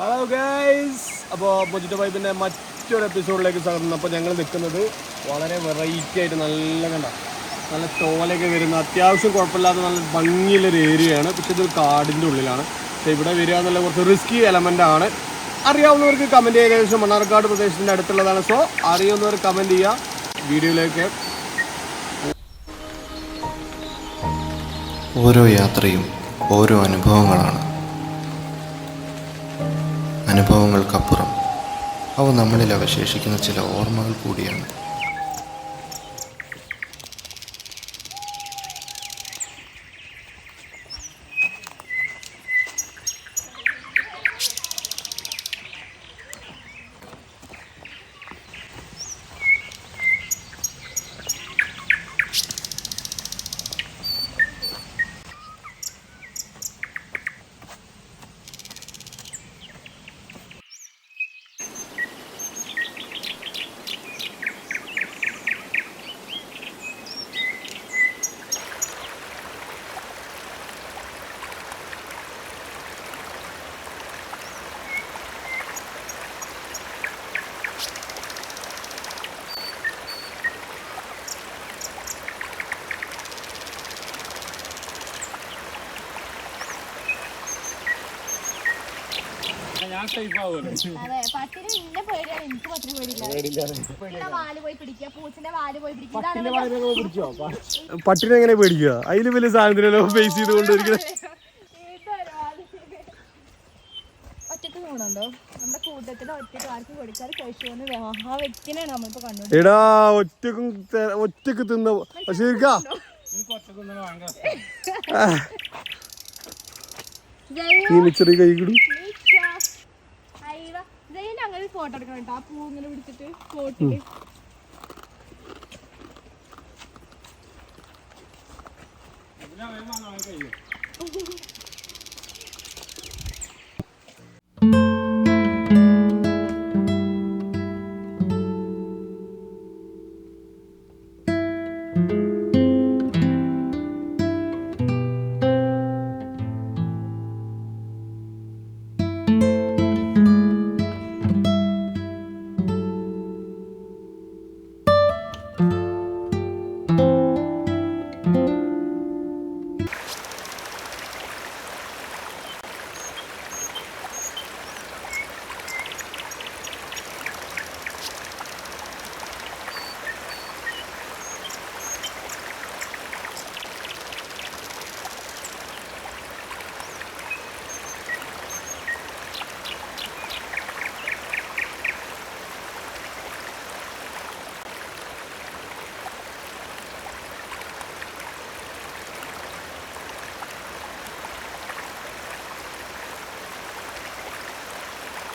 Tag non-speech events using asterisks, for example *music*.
Hello guys അപ്പോൾ പൊജിറ്റ വൈബിന്റെ മറ്റൊരു എപ്പിസോഡിലേക്ക് സ്വാഗതം. അപ്പോൾ ഞങ്ങൾ നിൽക്കുന്നത് വളരെ വെറൈറ്റി ആയിട്ട് നല്ല കണ്ട നല്ല തോലൊക്കെ വരുന്ന അത്യാവശ്യം കുഴപ്പമില്ലാത്ത നല്ല ഭംഗിയുള്ളൊരു ഏരിയയാണ് പക്ഷെ ഇതൊരു കാടിന്റെ ഉള്ളിലാണ്. പക്ഷേ ഇവിടെ വരിക എന്നുള്ള കുറച്ച് റിസ്കി എലമെന്റ് ആണ്. അറിയാവുന്നവർക്ക് കമന്റ് ചെയ്യുക ഏകദേശം മണ്ണാർക്കാട് പ്രദേശത്തിന്റെ അടുത്തുള്ളതാണ്. സോ അറിയാവുന്നവർ കമന്റ് ചെയ്യുക വീഡിയോയിലേക്ക്. ഓരോ യാത്രയും ഓരോ അനുഭവങ്ങളാണ്. അനുഭവങ്ങൾക്കപ്പുറം. അവ നമ്മളിൽ അവശേഷിക്കുന്ന ചില ഓർമ്മകൾ കൂടിയാണ്. അതെ പട്ടിന് ഇന്ന പേടിയാണ്. എനിക്ക് പട്ടിന് പേടിയില്ല. പട്ടിയുടെ വാൽ പോയി പിടിക്കുക. പൂച്ചന്റെ വാൽ പോയി പിടിക്കുക. ഇതാണ് പട്ടിനെ എങ്ങനെ പേടിക്കുക? അതിൽ വലിയ സാധനത്തിനല്ലോ ഫേസ് ചെയ്തുകൊണ്ടിരിക്കുന്നത്. *laughs* ഒറ്റയ്ക്ക് പോകണുണ്ടോ നമ്മുടെ കൂട്ടത്തിൽ ഒറ്റയ്ക്ക് ആർക്ക് കൊടുക്കാറ് കഴിച്ചു ആ വ്യക്തിനെയാണ് നമ്മളിപ്പോ കണ്ടു എടാ ഒറ്റക്കും തെ- ഒറ്റയ്ക്ക് തിന്ന ശരിക്കാ. നീ ചെറിയ കൈ കിടും. ഫോട്ടോ എടുക്കണം കേട്ടോ. ആ പൂ ഇങ്ങനെ പിടിച്ചിട്ട് ഫോട്ടോ